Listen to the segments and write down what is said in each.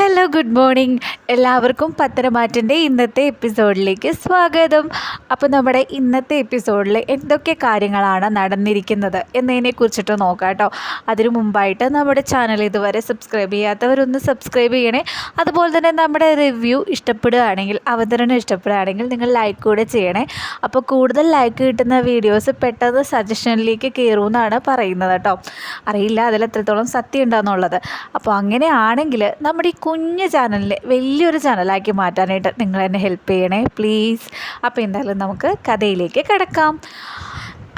Hello good morning എല്ലാവർക്കും പത്തരമാറ്റിന്റെ ഇന്നത്തെ എപ്പിസോഡിലേക്ക് സ്വാഗതം. അപ്പോൾ നമ്മുടെ ഇന്നത്തെ എപ്പിസോഡിൽ എന്തൊക്കെ കാര്യങ്ങളാണ് നടന്നിരിക്കുന്നത് എന്നതിനെ കുറിച്ചിട്ട് നോക്കാം കേട്ടോ. അതിനു മുമ്പായിട്ട് നമ്മുടെ ചാനൽ ഇതുവരെ സബ്സ്ക്രൈബ് ചെയ്യാത്തവരൊന്ന് സബ്സ്ക്രൈബ് ചെയ്യണേ. അതുപോലെ തന്നെ നമ്മുടെ റിവ്യൂ ഇഷ്ടപ്പെടുകയാണെങ്കിൽ അവതരണം ഇഷ്ടപ്പെടുകയാണെങ്കിൽ നിങ്ങൾ ലൈക്ക് കൂടെ ചെയ്യണേ. അപ്പോൾ കൂടുതൽ ലൈക്ക് കിട്ടുന്ന വീഡിയോസ് പെട്ടെന്ന് സജഷനിലേക്ക് കയറുമെന്നാണ് പറയുന്നത് കേട്ടോ. അറിയില്ല അതിൽ എത്രത്തോളം സത്യം ഉണ്ടെന്നുള്ളത്. അപ്പോൾ അങ്ങനെയാണെങ്കിൽ നമ്മുടെ ഈ കുഞ്ഞു ചാനലിനെ വലിയൊരു ചാനലാക്കി മാറ്റാനായിട്ട് നിങ്ങൾ എന്നെ ഹെൽപ്പ് ചെയ്യണേ പ്ലീസ് അപ്പോൾ എന്തായാലും നമുക്ക് കഥയിലേക്ക് കിടക്കാം.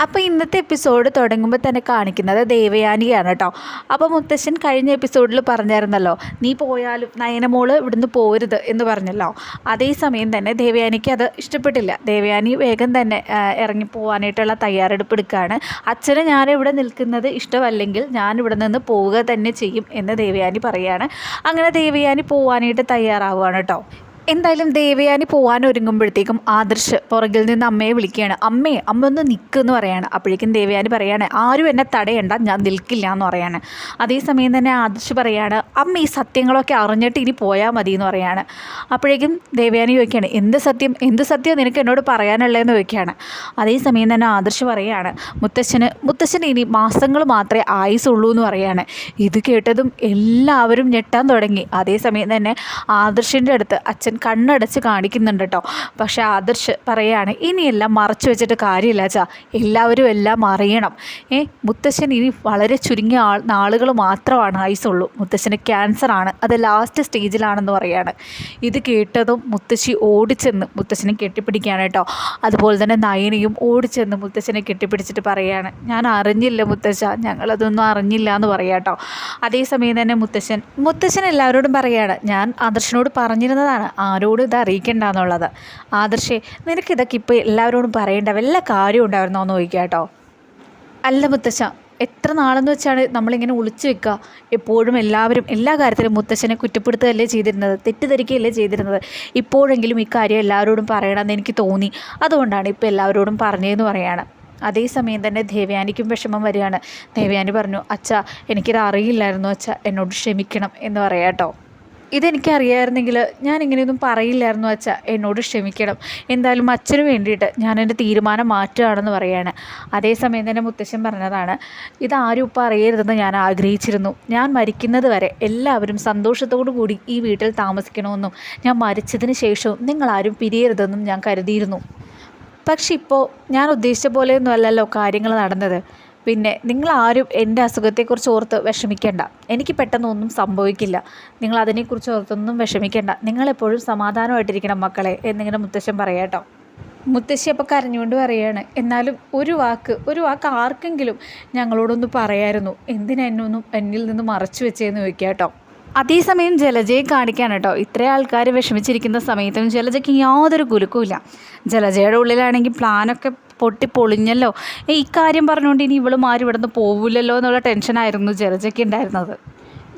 അപ്പോൾ ഇന്നത്തെ എപ്പിസോഡ് തുടങ്ങുമ്പോൾ തന്നെ കാണിക്കുന്നത് ദേവയാനിയാണ് കേട്ടോ. അപ്പോൾ മുത്തശ്ശൻ കഴിഞ്ഞ എപ്പിസോഡിൽ പറഞ്ഞായിരുന്നല്ലോ നീ പോയാലും നയനമോൾ ഇവിടുന്ന് പോരുത് എന്ന് പറഞ്ഞല്ലോ. അതേസമയം തന്നെ ദേവയാനിക്ക് അത് ഇഷ്ടപ്പെട്ടില്ല. ദേവയാനി വേഗം തന്നെ ഇറങ്ങി പോകാനായിട്ടുള്ള തയ്യാറെടുപ്പ് എടുക്കുകയാണ് അച്ഛന് ഇവിടെ നിൽക്കുന്നത് ഇഷ്ടമല്ലെങ്കിൽ ഞാൻ ഇവിടെ നിന്ന് പോവുക തന്നെ ചെയ്യും എന്ന് ദേവയാനി പറയുകയാണ് അങ്ങനെ ദേവയാനി പോവാനായിട്ട് തയ്യാറാവുകയാണ് കേട്ടോ. എന്തായാലും ദേവയാനി പോകാൻ ഒരുങ്ങുമ്പോഴത്തേക്കും ആദർശ് പുറകിൽ നിന്ന് അമ്മയെ വിളിക്കുകയാണ്. അമ്മേ അമ്മ ഒന്ന് നിൽക്കുമെന്ന് പറയാണ്. അപ്പോഴേക്കും ദേവയാനി പറയാണ് ആരും എന്നെ തടയണ്ട ഞാൻ നിൽക്കില്ല എന്ന് പറയാണ്. അതേസമയം തന്നെ ആദർശ് പറയാണ് അമ്മ ഈ സത്യങ്ങളൊക്കെ അറിഞ്ഞിട്ട് ഇനി പോയാൽ മതി എന്ന് പറയാണ്. അപ്പോഴേക്കും ദേവയാനി ചോദിക്കുകയാണ് എന്ത് സത്യം? എന്ത് സത്യം നിനക്ക് എന്നോട് പറയാനുള്ളതെന്ന് ചോദിക്കുകയാണ്. അതേസമയം തന്നെ ആദർശ് പറയാണ് മുത്തശ്ശന് മുത്തശ്ശന് ഇനി മാസങ്ങൾ മാത്രമേ ആയുസുള്ളൂ എന്ന് പറയാണ്. ഇത് കേട്ടതും എല്ലാവരും ഞെട്ടാൻ തുടങ്ങി. അതേസമയം തന്നെ ആദർശിന്റെ അടുത്ത് അച്ഛൻ കണ്ണടച്ച് കാണിക്കുന്നുണ്ട് കേട്ടോ പക്ഷേ ആദർശ് പറയാണ് ഇനിയെല്ലാം മറച്ചു വെച്ചിട്ട് കാര്യമില്ല ചാ എല്ലാവരും എല്ലാം അറിയണം. ഏ മുത്തശ്ശൻ ഇനി വളരെ ചുരുങ്ങിയ ആൾ നാളുകൾ മാത്രമാണ് ആയുസുള്ളൂ മുത്തശ്ശന് ക്യാൻസറാണ് അത് ലാസ്റ്റ് സ്റ്റേജിലാണെന്ന് പറയാണ്. ഇത് കേട്ടതും മുത്തശ്ശി ഓടിച്ചെന്ന് മുത്തശ്ശനെ കെട്ടിപ്പിടിക്കുകയാണ് കേട്ടോ അതുപോലെ തന്നെ നയനയും ഓടിച്ചെന്ന് മുത്തശ്ശനെ കെട്ടിപ്പിടിച്ചിട്ട് പറയാണ് ഞാൻ അറിഞ്ഞില്ല മുത്തശ്ശ. ഞങ്ങളതൊന്നും അറിഞ്ഞില്ല എന്ന് പറയാം കേട്ടോ അതേസമയം തന്നെ മുത്തശ്ശൻ മുത്തശ്ശൻ എല്ലാവരോടും പറയാണ് ഞാൻ ആദർശനോട് പറഞ്ഞിരുന്നതാണ്. ആരോടും ഇത് അറിയിക്കണ്ട എന്നുള്ളത്. ആദർശേ നിനക്കിതൊക്കെ ഇപ്പോൾ എല്ലാവരോടും പറയേണ്ട വല്ല കാര്യം ഉണ്ടായിരുന്നോ എന്ന് ചോദിക്കുക കേട്ടോ. അല്ല മുത്തശ്ശ എത്ര നാളെന്ന് വെച്ചാണ് നമ്മളിങ്ങനെ ഒളിച്ചു വെക്കുക എപ്പോഴും എല്ലാവരും എല്ലാ കാര്യത്തിലും മുത്തശ്ശനെ കുറ്റപ്പെടുത്തുകയല്ലേ ചെയ്തിരുന്നത് തെറ്റിദ്ധരിക്കുകയല്ലേ ചെയ്തിരുന്നത്. ഇപ്പോഴെങ്കിലും ഇക്കാര്യം എല്ലാവരോടും പറയണമെന്ന് എനിക്ക് തോന്നി. അതുകൊണ്ടാണ് ഇപ്പോൾ എല്ലാവരോടും പറഞ്ഞതെന്ന് പറയാണ്. അതേസമയം തന്നെ ദേവയാനിക്കും വിഷമം വരികയാണ്. ദേവയാനി പറഞ്ഞു അച്ഛ എനിക്കിത് അറിയില്ലായിരുന്നു. അച്ഛ എന്നോട് ക്ഷമിക്കണം എന്ന് പറയാം കേട്ടോ. ഇതെനിക്കറിയായിരുന്നെങ്കിൽ ഞാൻ ഇങ്ങനെയൊന്നും പറയില്ലായിരുന്നു അച്ഛ. എന്നോട് ക്ഷമിക്കണം. എന്തായാലും അച്ഛന് വേണ്ടിയിട്ട് ഞാൻ എന്റെ തീരുമാനം മാറ്റുകയാണെന്ന് പറയാണ്. അതേസമയം തന്നെ മുത്തശ്ശൻ പറഞ്ഞതാണ് ഇതാരും ഇപ്പം അറിയരുതെന്ന് ഞാൻ ആഗ്രഹിച്ചിരുന്നു. ഞാൻ മരിക്കുന്നത് വരെ എല്ലാവരും സന്തോഷത്തോടു കൂടി ഈ വീട്ടിൽ താമസിക്കണമെന്നും ഞാൻ മരിച്ചതിന് ശേഷവും നിങ്ങളാരും പിരിയരുതെന്നും ഞാൻ കരുതിയിരുന്നു. പക്ഷെ ഇപ്പോൾ ഞാൻ ഉദ്ദേശിച്ച പോലെയൊന്നും അല്ലല്ലോ കാര്യങ്ങൾ നടന്നത്. പിന്നെ നിങ്ങളാരും എന്റെ അസുഖത്തെക്കുറിച്ച് ഓർത്ത് വിഷമിക്കേണ്ട. എനിക്ക് പെട്ടെന്നൊന്നും സംഭവിക്കില്ല. നിങ്ങൾ അതിനെക്കുറിച്ച് ഓർത്തൊന്നും വിഷമിക്കേണ്ട. നിങ്ങളെപ്പോഴും സമാധാനമായിട്ടിരിക്കണം മക്കളെ എന്നിങ്ങനെ മുത്തശ്ശൻ പറയാട്ടോ മുത്തശ്ശി അപ്പോൾ കരഞ്ഞുകൊണ്ട് പറയാണ് എന്നാലും ഒരു വാക്ക് ഒരു വാക്ക് ആർക്കെങ്കിലും ഞങ്ങളോടൊന്ന് പറയായിരുന്നു. എന്തിനാ എന്നൊന്നും എന്നിൽ നിന്ന് മറച്ചു വെച്ചേന്ന് ചോദിക്കുക കേട്ടോ. അതേസമയം ജലജയെ കാണിക്കാൻ കേട്ടോ. ഇത്രയും ആൾക്കാർ വിഷമിച്ചിരിക്കുന്ന സമയത്തും ജലജയ്ക്ക് യാതൊരു കുലുക്കുമില്ല ജലജയുടെ ഉള്ളിലാണെങ്കിൽ പ്ലാനൊക്കെ പൊട്ടി പൊളിഞ്ഞല്ലോ ഇക്കാര്യം പറഞ്ഞുകൊണ്ട് ഇനി ഇവളും ആരും ഇവിടെ നിന്ന് പോവില്ലല്ലോ എന്നുള്ള ടെൻഷനായിരുന്നു ജലജയ്ക്ക് ഉണ്ടായിരുന്നത്.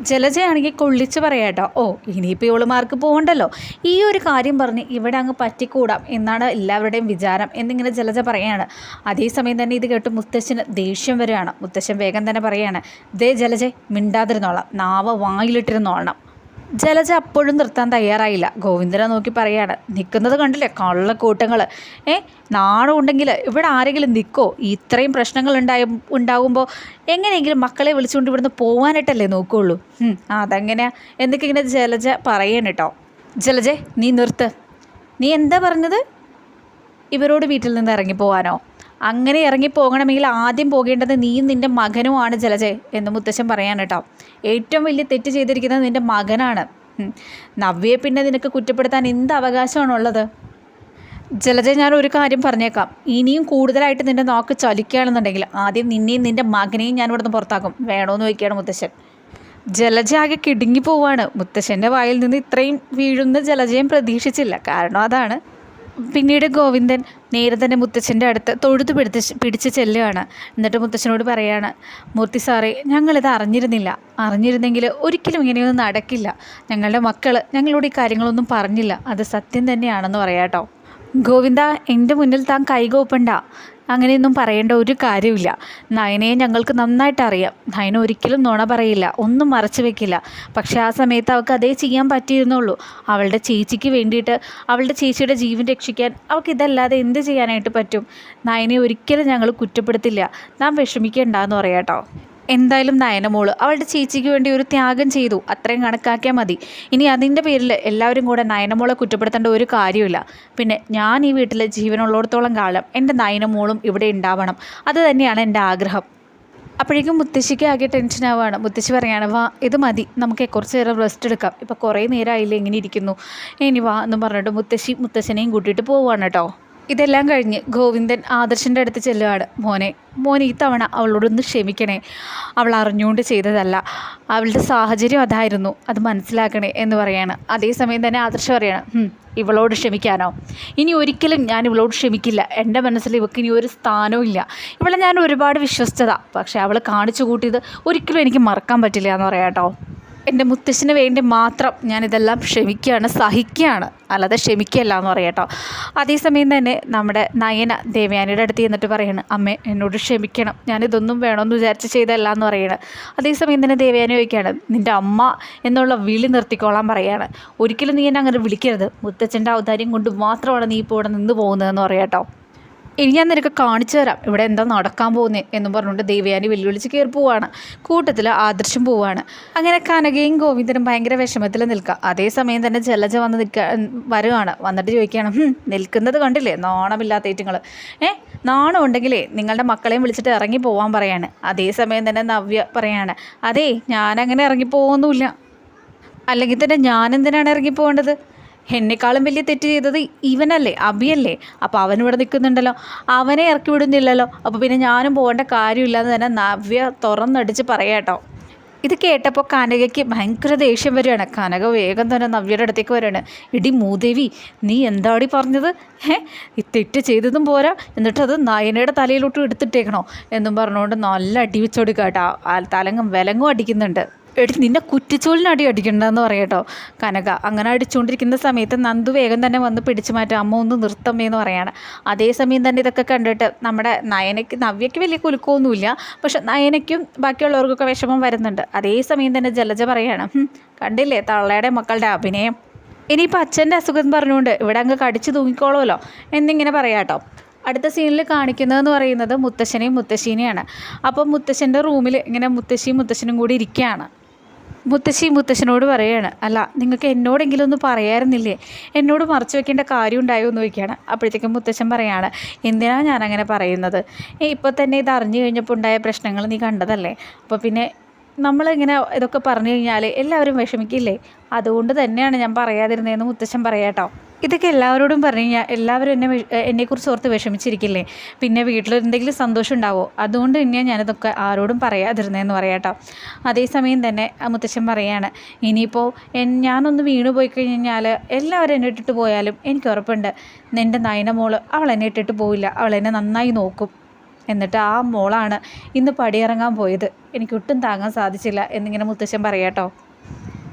ജലജയാണെങ്കിൽ കൊള്ളിച്ച് പറയാട്ടോ ഓ ഇനിയിപ്പോൾ ഇവളുമാർക്ക് പോകണ്ടല്ലോ ഈ ഒരു കാര്യം പറഞ്ഞ് ഇവിടെ അങ്ങ് പറ്റിക്കൂടാം എന്നാണ് എല്ലാവരുടെയും വിചാരം എന്നിങ്ങനെ ജലജ പറയാണ്. അതേസമയം തന്നെ ഇത് കേട്ട് മുത്തശ്ശന് ദേഷ്യം വരികയാണ്. മുത്തശ്ശൻ വേഗം തന്നെ പറയാണ് ദേ ജലജെ മിണ്ടാതിരുന്നോളാം. നാവ വായിലിട്ടിരുന്നോളണം. ജലജ അപ്പോഴും നിർത്താൻ തയ്യാറായില്ല. ഗോവിന്ദനെ നോക്കി പറയാണ് നിൽക്കുന്നത് കണ്ടില്ലേ? കള്ളക്കൂട്ടങ്ങൾ ഏ നാണം ഉണ്ടെങ്കിൽ ഇവിടെ ആരെങ്കിലും നിൽക്കോ ഇത്രയും പ്രശ്നങ്ങൾ ഉണ്ടായ ഉണ്ടാകുമ്പോൾ എങ്ങനെയെങ്കിലും മക്കളെ വിളിച്ചുകൊണ്ട് ഇവിടുന്ന് പോകാനായിട്ടല്ലേ നോക്കുകയുള്ളൂ അതെങ്ങനെയാ? എന്നൊക്കെ ഇങ്ങനെ ജലജ പറയണം കേട്ടോ. ജലജെ നീ നിർത്ത്. നീ എന്താ പറഞ്ഞത്? ഇവരോട് വീട്ടിൽ നിന്ന് ഇറങ്ങിപ്പോവാനോ അങ്ങനെ ഇറങ്ങി ഇറങ്ങിപ്പോകണമെങ്കിൽ ആദ്യം പോകേണ്ടത് നീയും നിന്റെ മകനുമാണ് ജലജെ എന്ന് മുത്തശ്ശൻ പറയാൻ കേട്ടോ. ഏറ്റവും വലിയ തെറ്റ് ചെയ്തിരിക്കുന്നത് നിന്റെ മകനാണ്. നവ്യെ പിന്നെ നിനക്ക് കുറ്റപ്പെടുത്താൻ എന്ത് അവകാശമാണുള്ളത്? ജലജ ഞാൻ ഒരു കാര്യം പറഞ്ഞേക്കാം. ഇനിയും കൂടുതലായിട്ട് നിന്റെ നോക്ക് ചലിക്കുകയാണെന്നുണ്ടെങ്കിൽ ആദ്യം നിന്നെയും നിന്റെ മകനെയും ഞാൻ ഇവിടുന്ന് പുറത്താക്കും. വേണോന്ന് ചോദിക്കുകയാണ് മുത്തശ്ശൻ. ജലജ ആകെ കിടുങ്ങി പോവാണ്. മുത്തശ്ശന്റെ വായിൽ നിന്ന് ഇത്രയും വീഴുന്ന ജലജയും പ്രതീക്ഷിച്ചില്ല. കാരണം അതാണ് പിന്നീട് ഗോവിന്ദൻ നേരെ തന്നെ മുത്തച്ഛന്റെ അടുത്ത് തൊഴുത്ത് പിടിച്ച് പിടിച്ച് ചെല്ലുകയാണ്. എന്നിട്ട് മുത്തച്ഛനോട് പറയാണ് മൂർത്തി സാറേ ഞങ്ങളിത് അറിഞ്ഞിരുന്നില്ല. അറിഞ്ഞിരുന്നെങ്കിൽ ഒരിക്കലും ഇങ്ങനെയൊന്നും നടക്കില്ല. ഞങ്ങളുടെ മക്കൾ ഞങ്ങളോട് ഈ കാര്യങ്ങളൊന്നും പറഞ്ഞില്ല. അത് സത്യം തന്നെയാണെന്ന് പറയാട്ടോ. ഗോവിന്ദ എന്റെ മുന്നിൽ താൻ കൈകോപ്പണ്ട. അങ്ങനെയൊന്നും പറയേണ്ട ഒരു കാര്യമില്ല. നയനയെ ഞങ്ങൾക്ക് നന്നായിട്ട് അറിയാം. നയന ഒരിക്കലും നുണ പറയില്ല. ഒന്നും മറച്ചു വെക്കില്ല. പക്ഷേ ആ സമയത്ത് അവൾക്ക് അതേ ചെയ്യാൻ പറ്റിയിരുന്നുള്ളൂ. അവളുടെ ചേച്ചിക്ക് വേണ്ടിയിട്ട് അവളുടെ ചേച്ചിയുടെ ജീവൻ രക്ഷിക്കാൻ അവൾക്ക് ഇതല്ലാതെ എന്ത് ചെയ്യാനായിട്ട് പറ്റും? നയനെ ഒരിക്കലും ഞങ്ങൾ കുറ്റപ്പെടുത്തില്ല. നാം വിഷമിക്കേണ്ടെന്ന് പറയാം കേട്ടോ. എന്തായാലും നയനമോൾ അവളുടെ ചേച്ചിക്ക് വേണ്ടി ഒരു ത്യാഗം ചെയ്തു. അത്രയും കണക്കാക്കിയാൽ മതി. ഇനി അതിന്റെ പേരിൽ എല്ലാവരും കൂടെ നയനമോളെ കുറ്റപ്പെടുത്തേണ്ട ഒരു കാര്യമില്ല പിന്നെ ഞാൻ ഈ വീട്ടിൽ ജീവനുള്ളിടത്തോളം കാലം എന്റെ നയനമോളും ഇവിടെ ഉണ്ടാവണം. അത് തന്നെയാണ് എന്റെ ആഗ്രഹം. അപ്പോഴേക്കും മുത്തശ്ശിക്ക് ആകെ ടെൻഷൻ ആവുകയാണ്. മുത്തശ്ശി പറയാണ് വാ ഇത് മതി. നമുക്ക് കുറച്ച് നേരം റെസ്റ്റ് എടുക്കാം. ഇപ്പോൾ കുറേ നേരമായില്ലേ ഇങ്ങനെ ഇരിക്കുന്നു. ഇനി വാ എന്ന് പറഞ്ഞിട്ട് മുത്തശ്ശി മുത്തശ്ശനെയും കൂട്ടിയിട്ട് പോവുകയാണ് കേട്ടോ. ഇതെല്ലാം കഴിഞ്ഞ് ഗോവിന്ദൻ ആദർശിന്റെ അടുത്ത് ചെല്ലുകയാണ്. മോനെ മോനെ ഈ തവണ അവളോടൊന്ന് ക്ഷമിക്കണേ. അവൾ അറിഞ്ഞുകൊണ്ട് ചെയ്തതല്ല. അവളുടെ സാഹചര്യം അതായിരുന്നു. അത് മനസ്സിലാക്കണേ എന്ന് പറയാണ്. അതേസമയം തന്നെ ആദർശം പറയാണ് ഇവളോട് ക്ഷമിക്കാനോ? ഇനി ഒരിക്കലും ഞാൻ ഇവളോട് ക്ഷമിക്കില്ല. എന്റെ മനസ്സിൽ ഇവൾക്ക് ഇനി ഒരു സ്ഥാനവും ഇല്ല. ഇവളെ ഞാൻ ഒരുപാട് വിശ്വസിച്ചതാണ് പക്ഷേ അവൾ കാണിച്ചു കൂട്ടിയത് ഒരിക്കലും എനിക്ക് മറക്കാൻ പറ്റില്ല എന്ന് പറയാം കേട്ടോ എന്റെ മുത്തശ്ശിന് വേണ്ടി മാത്രം ഞാനിതെല്ലാം ക്ഷമിക്കുകയാണ് സഹിക്കുകയാണ്. അല്ലാതെ ക്ഷമിക്കുകയല്ല എന്ന് പറയട്ടോ അതേസമയം തന്നെ നമ്മുടെ നയന ദേവയാനിയുടെ അടുത്ത് ചെന്നിട്ട് പറയാണ് അമ്മ എന്നോട് ക്ഷമിക്കണം. ഞാനിതൊന്നും വേണമെന്ന് വിചാരിച്ച് ചെയ്തല്ല എന്ന് പറയണം. അതേസമയം തന്നെ ദേവയാനി ചോദിക്കുകയാണ് നിന്റെ അമ്മ എന്നുള്ള വിളി നിർത്തിക്കോളാൻ പറയുകയാണ് ഒരിക്കലും നീ എന്നെ അങ്ങനെ വിളിക്കരുത്. മുത്തച്ഛന്റെ ഔദാര്യം കൊണ്ട് മാത്രമാണ് നീ ഇപ്പോൾ ഇവിടെ നിന്ന് പോകുന്നതെന്ന് പറയാം കേട്ടോ. ഇനി ഞാൻ നിനക്ക് കാണിച്ചു തരാം. ഇവിടെ എന്താ നടക്കാൻ പോകുന്നത് എന്നും പറഞ്ഞുകൊണ്ട് ദേവയാനി വെല്ലുവിളിച്ച് കയറി പോവാണ്. കൂട്ടത്തിൽ ആദർശം പോവാണ്. അങ്ങനെ കനകയും ഗോവിന്ദനും ഭയങ്കര വിഷമത്തിൽ നിൽക്കുക അതേസമയം തന്നെ ജലജ വന്ന് നിൽക്കുക വരുവാണ്. വന്നിട്ട് ചോദിക്കുകയാണ് "ഹും, നിൽക്കുന്നത് കണ്ടില്ലേ? നാണമില്ലാത്ത ഏറ്റുങ്ങൾ ഏ നാണം ഉണ്ടെങ്കിലേ നിങ്ങളുടെ മക്കളെയും വിളിച്ചിട്ട് ഇറങ്ങി പോവാൻ പറയാണ്. അതേസമയം തന്നെ നവ്യ പറയാണ് അതേ ഞാനങ്ങനെ ഇറങ്ങി പോകുന്നുമില്ല അല്ലെങ്കിൽ തന്നെ ഞാനെന്തിനാണ് ഇറങ്ങി പോകേണ്ടത് എന്നെക്കാളും വലിയ തെറ്റ് ചെയ്തത് ഇവനല്ലേ അഭിയല്ലേ അപ്പോൾ അവൻ ഇവിടെ നിൽക്കുന്നുണ്ടല്ലോ. അവനെ ഇറക്കി വിടുന്നില്ലല്ലോ. അപ്പോൾ പിന്നെ ഞാനും പോകേണ്ട കാര്യമില്ലാന്ന് തന്നെ നവ്യ തുറന്നടിച്ച് പറയാട്ടോ ഇത് കേട്ടപ്പോൾ കനകയ്ക്ക് ഭയങ്കര ദേഷ്യം വരികയാണ്. കനക വേഗം തന്നെ നവ്യയുടെ അടുത്തേക്ക് വരികയാണ്. ഇടി മൂദേവി നീ എന്താടി പറഞ്ഞത്? ഏ തെറ്റ് ചെയ്തതും പോരാ. എന്നിട്ടത് നയനയുടെ തലയിലോട്ട് എടുത്തിട്ടേക്കണോ? എന്നും പറഞ്ഞുകൊണ്ട് നല്ല അടി ആ തലങ്ങും വിലങ്ങും അടിക്കുന്നുണ്ട്. എടി നിന്നെ കുറ്റിച്ചോലിന് അടി അടിക്കണ്ടെന്ന് പറയട്ടോ കനക അങ്ങനെ അടിച്ചുകൊണ്ടിരിക്കുന്ന സമയത്ത് നന്ദു വേഗം തന്നെ വന്ന് പിടിച്ചു മാറ്റും. അമ്മ ഒന്ന് നിർത്തമ്മേ എന്ന് പറയാണ്. അതേസമയം തന്നെ ഇതൊക്കെ കണ്ടിട്ട് നമ്മുടെ നയനയ്ക്ക് നവ്യയ്ക്ക് വലിയ കുലുക്കമൊന്നുമില്ല. പക്ഷെ നയനയ്ക്കും ബാക്കിയുള്ളവർക്കൊക്കെ വിഷമം വരുന്നുണ്ട്. അതേസമയം തന്നെ ജലജ പറയാണ് കണ്ടില്ലേ തള്ളയുടെ മക്കളുടെ അഭിനയം? ഇനിയിപ്പോൾ അച്ഛന്റെ അസുഖം പറഞ്ഞുകൊണ്ട് ഇവിടെ അങ്ങ് കടിച്ചു തൂങ്ങിക്കോളുമല്ലോ എന്നിങ്ങനെ പറയാട്ടോ അടുത്ത സീനിൽ കാണിക്കുന്നതെന്ന് പറയുന്നത് മുത്തശ്ശനെയും മുത്തശ്ശീനെയാണ്. അപ്പോൾ മുത്തശ്ശന്റെ റൂമിൽ ഇങ്ങനെ മുത്തശ്ശിയും മുത്തശ്ശനും കൂടി ഇരിക്കുകയാണ്. മുത്തശ്ശി മുത്തശ്ശനോട് പറയുകയാണ് അല്ല നിങ്ങൾക്ക് എന്നോടെങ്കിലും ഒന്ന് പറയായിരുന്നില്ലേ? എന്നോട് മറച്ചു വെക്കേണ്ട കാര്യം ഉണ്ടായോ? എന്ന് ചോദിക്കുകയാണ്. അപ്പോഴത്തേക്കും മുത്തശ്ശൻ പറയാണ് എന്തിനാണ് ഞാനങ്ങനെ പറയുന്നത്? ഇപ്പോൾ തന്നെ ഇത് അറിഞ്ഞു കഴിഞ്ഞപ്പോൾ ഉണ്ടായ പ്രശ്നങ്ങൾ നീ കണ്ടതല്ലേ? അപ്പോൾ പിന്നെ നമ്മളിങ്ങനെ ഇതൊക്കെ പറഞ്ഞു കഴിഞ്ഞാൽ എല്ലാവരും വിഷമിക്കില്ലേ? അതുകൊണ്ട് തന്നെയാണ് ഞാൻ പറയാതിരുന്നതെന്ന് മുത്തശ്ശൻ പറയാട്ടോ ഇതൊക്കെ എല്ലാവരോടും പറഞ്ഞു കഴിഞ്ഞാൽ എല്ലാവരും എന്നെ എന്നെക്കുറിച്ച് ഓർത്ത് വിഷമിച്ചിരിക്കില്ലേ? പിന്നെ വീട്ടിൽ എന്തെങ്കിലും സന്തോഷം ഉണ്ടാവോ? അതുകൊണ്ട് തന്നെയാണ് ഞാനിതൊക്കെ ആരോടും പറയാതിരുന്നതെന്ന് പറയാട്ടോ അതേസമയം തന്നെ മുത്തശ്ശൻ പറയാണ് ഇനിയിപ്പോൾ ഞാനൊന്ന് വീണു പോയി കഴിഞ്ഞാൽ എല്ലാവരും എന്നെ ഇട്ടിട്ട് പോയാലും എനിക്ക് ഉറപ്പുണ്ട്. നിന്റെ നയന മോൾ അവൾ എന്നെ ഇട്ടിട്ട് പോവില്ല. അവൾ എന്നെ നന്നായി നോക്കും. എന്നിട്ട് ആ മോളാണ് ഇന്ന് പടിയിറങ്ങാൻ പോയത്. എനിക്ക് ഒട്ടും താങ്ങാൻ സാധിച്ചില്ല എന്നിങ്ങനെ മുത്തശ്ശൻ പറയാട്ടോ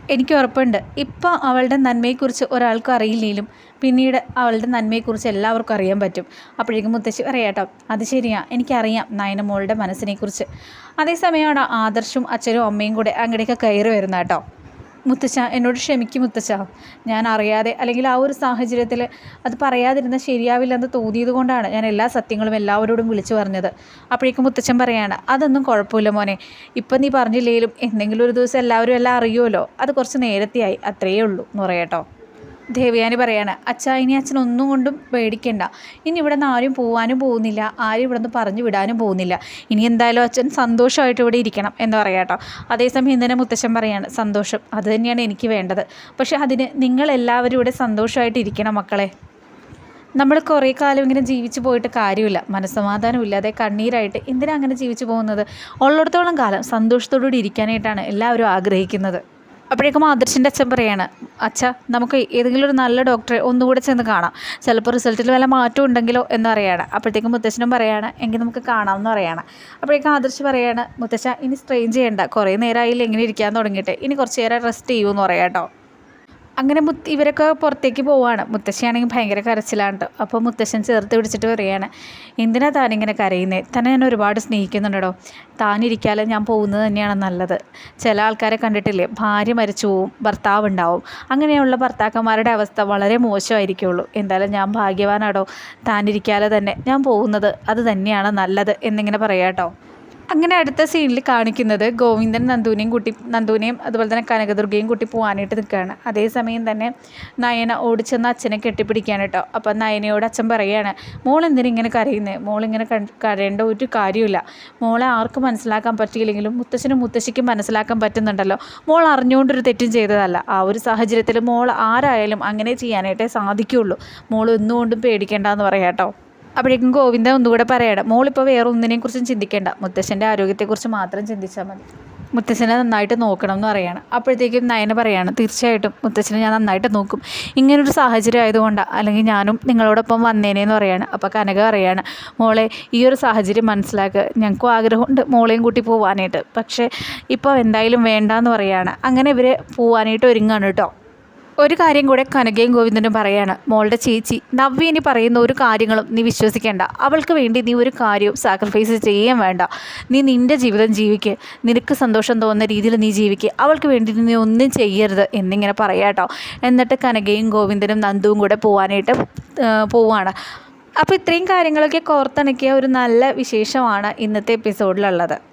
എനിക്ക് ഉറപ്പുണ്ട്. ഇപ്പോൾ അവളുടെ നന്മയെക്കുറിച്ച് ഒരാൾക്കും അറിയില്ലെങ്കിലും പിന്നീട് അവളുടെ നന്മയെക്കുറിച്ച് എല്ലാവർക്കും അറിയാൻ പറ്റും. അപ്പോഴേക്കും മുത്തശ്ശി പറയാട്ടോ അത് ശരിയാ. എനിക്കറിയാം നയന മോളുടെ മനസ്സിനെക്കുറിച്ച്. അതേസമയമാണ് ആദർശും അച്ഛനും അമ്മയും കൂടെ അങ്ങനെയൊക്കെ കയറി വരുന്ന കേട്ടോ മുത്തച്ഛ എന്നോട് ക്ഷമിക്കും മുത്തച്ഛ. ഞാൻ അറിയാതെ അല്ലെങ്കിൽ ആ ഒരു സാഹചര്യത്തിൽ അത് പറയാതിരുന്ന ശരിയാവില്ലെന്ന് തോന്നിയത് കൊണ്ടാണ് ഞാൻ എല്ലാ സത്യങ്ങളും എല്ലാവരോടും വിളിച്ചു പറഞ്ഞത്. അപ്പോഴേക്കും മുത്തച്ഛൻ പറയാണ് അതൊന്നും കുഴപ്പമില്ല മോനെ. ഇപ്പം നീ പറഞ്ഞില്ലെങ്കിലും എന്തെങ്കിലും ഒരു ദിവസം എല്ലാവരും എല്ലാം അറിയുമല്ലോ അത് കുറച്ച് നേരത്തെയായി. അത്രയേ ഉള്ളൂ. എന്ന് പറയാട്ടോ ദേവയാനി പറയാണ് അച്ഛാ ഇനി അച്ഛൻ ഒന്നും കൊണ്ടും പേടിക്കണ്ട. ഇനി ഇവിടെ നിന്ന് ആരും പോകാനും പോകുന്നില്ല. ആരും ഇവിടെ നിന്ന് പറഞ്ഞു വിടാനും പോകുന്നില്ല. ഇനി എന്തായാലും അച്ഛൻ സന്തോഷമായിട്ട് ഇവിടെ ഇരിക്കണം എന്ന് പറയാട്ടോ അതേസമയം ഇന്നലെ മുത്തശ്ശൻ പറയാണ് സന്തോഷം. അത് തന്നെയാണ് എനിക്ക് വേണ്ടത്. പക്ഷെ അതിന് നിങ്ങളെല്ലാവരും ഇവിടെ സന്തോഷമായിട്ട് ഇരിക്കണം മക്കളെ. നമ്മൾ കുറേ കാലം ഇങ്ങനെ ജീവിച്ചു പോയിട്ട് കാര്യമില്ല. മനസ്സമാധാനം ഇല്ലാതെ കണ്ണീരായിട്ട് എന്തിനാ അങ്ങനെ ജീവിച്ചു പോകുന്നത്? ഉള്ളിടത്തോളം കാലം സന്തോഷത്തോടുകൂടി ഇരിക്കാനായിട്ടാണ് എല്ലാവരും ആഗ്രഹിക്കുന്നത്. അപ്പോഴേക്കും ആദർശിന്റെ അച്ഛൻ പറയാണ് അച്ഛ നമുക്ക് ഏതെങ്കിലും ഒരു നല്ല ഡോക്ടറെ ഒന്നുകൂടെ ചെന്ന് കാണാം. ചിലപ്പോൾ റിസൾട്ടിൽ വല്ല മാറ്റം ഉണ്ടെങ്കിലോ എന്ന് പറയാണ്. അപ്പോഴത്തേക്കും മുത്തശ്ശനും പറയാണ് എങ്കിൽ നമുക്ക് കാണാം എന്ന് പറയാണ്. അപ്പോഴേക്കും ആദർശ് പറയാണ് മുത്തശ്ശ ഇനി സ്ട്രെയിൻ ചെയ്യേണ്ട. കുറേ നേരമായില്ല ഇങ്ങനെ ഇരിക്കാൻ തുടങ്ങിയിട്ട്. ഇനി കുറച്ച് നേരം റെസ്റ്റ് ചെയ്യുമെന്ന് പറയാം കേട്ടോ. അങ്ങനെ മുത്ത് ഇവരൊക്കെ പുറത്തേക്ക് പോവുകയാണ് മുത്തശ്ശിയാണെങ്കിൽ ഭയങ്കര കരച്ചിലാണ് അപ്പോൾ മുത്തശ്ശൻ ചേർത്ത് പിടിച്ചിട്ട് പറയുകയാണ് എന്തിനാ താനിങ്ങനെ കരയുന്നത് തന്നെ ഞാൻ ഒരുപാട് സ്നേഹിക്കുന്നുണ്ടോ താനിരിക്കാതെ ഞാൻ പോകുന്നത് തന്നെയാണ് നല്ലത്. ചില ആൾക്കാരെ കണ്ടിട്ടില്ലേ? ഭാര്യ മരിച്ചു പോവും ഭർത്താവ് ഉണ്ടാവും. അങ്ങനെയുള്ള ഭർത്താക്കന്മാരുടെ അവസ്ഥ വളരെ മോശമായിരിക്കുള്ളൂ. എന്തായാലും ഞാൻ ഭാഗ്യവാനാടോ. താനിരിക്കാതെ തന്നെ ഞാൻ പോകുന്നത് അത് തന്നെയാണ് നല്ലത് എന്നിങ്ങനെ പറയാം കേട്ടോ. അങ്ങനെ അടുത്ത സീനിൽ കാണിക്കുന്നത് ഗോവിന്ദൻ നന്ദുവിനെയും കുട്ടി നന്ദുവിനെയും അതുപോലെ തന്നെ കനകദുർഗയും കുട്ടി പോകാനായിട്ട് നിൽക്കുകയാണ്. അതേസമയം തന്നെ നയന ഓടിച്ചെന്ന് അച്ഛനെ കെട്ടിപ്പിടിക്കുകയാണ് കേട്ടോ. അപ്പം നയനയോട് അച്ഛൻ പറയുകയാണ് മോൾ എന്തിനിങ്ങനെ കരയുന്നത് മോളിങ്ങനെ കരയേണ്ട ഒരു കാര്യമില്ല മോളെ ആർക്കും മനസ്സിലാക്കാൻ പറ്റിയില്ലെങ്കിലും മുത്തശ്ശനും മുത്തശ്ശിക്കും മനസ്സിലാക്കാൻ പറ്റുന്നുണ്ടല്ലോ. മോൾ അറിഞ്ഞുകൊണ്ടൊരു തെറ്റും ചെയ്തതല്ല. ആ ഒരു സാഹചര്യത്തിൽ മോൾ ആരായാലും അങ്ങനെ ചെയ്യാനായിട്ടേ സാധിക്കുകയുള്ളൂ. മോൾ ഒന്നുകൊണ്ടും പേടിക്കേണ്ടെന്ന് പറയാം കേട്ടോ. അപ്പോഴേക്കും ഗോവിന്ദൻ ഒന്നുകൂടെ പറയണം. മോളിപ്പോൾ വേറെ ഒന്നിനെയും കുറിച്ചും ചിന്തിക്കേണ്ട. മുത്തശ്ശന്റെ ആരോഗ്യത്തെക്കുറിച്ച് മാത്രം ചിന്തിച്ചാൽ മതി. മുത്തശ്ശനെ നന്നായിട്ട് നോക്കണം എന്ന് പറയാണ്. അപ്പോഴത്തേക്കും നയന പറയാണ് തീർച്ചയായിട്ടും മുത്തശ്ശനെ ഞാൻ നന്നായിട്ട് നോക്കും. ഇങ്ങനൊരു സാഹചര്യം ആയതുകൊണ്ടാണ് അല്ലെങ്കിൽ ഞാനും നിങ്ങളോടൊപ്പം വന്നേനേന്ന് പറയാണ്. അപ്പോൾ കനക പറയാണ് മോളെ ഈ ഒരു സാഹചര്യം മനസ്സിലാക്കുക ഞങ്ങൾക്കും ആഗ്രഹമുണ്ട് മോളെയും കൂട്ടി പോകാനായിട്ട് പക്ഷേ ഇപ്പോൾ എന്തായാലും വേണ്ടാന്ന് പറയാണ്. അങ്ങനെ ഇവർ പോകാനായിട്ട് ഒരുങ്ങാണ് കേട്ടോ. ഒരു കാര്യം കൂടെ കനകയും ഗോവിന്ദനും പറയാണ്. മോളുടെ ചേച്ചി നവ്യ ഇനി പറയുന്ന ഒരു കാര്യങ്ങളും നീ വിശ്വസിക്കേണ്ട. അവൾക്ക് വേണ്ടി നീ ഒരു കാര്യവും സാക്രിഫൈസ് ചെയ്യാൻ വേണ്ട. നീ നിന്റെ ജീവിതം ജീവിക്ക്. നിനക്ക് സന്തോഷം തോന്നുന്ന രീതിയിൽ നീ ജീവിക്കുക അവൾക്ക് വേണ്ടി നീ ഒന്നും ചെയ്യരുത് എന്നിങ്ങനെ പറയാട്ടോ എന്നിട്ട് കനകയും ഗോവിന്ദനും നന്ദുവും കൂടെ പോകാനായിട്ട് പോവാണ്. അപ്പോൾ ഇത്രയും കാര്യങ്ങളൊക്കെ കോർത്തിണക്കിയ ഒരു നല്ല വിശേഷമാണ് ഇന്നത്തെ എപ്പിസോഡിലുള്ളത്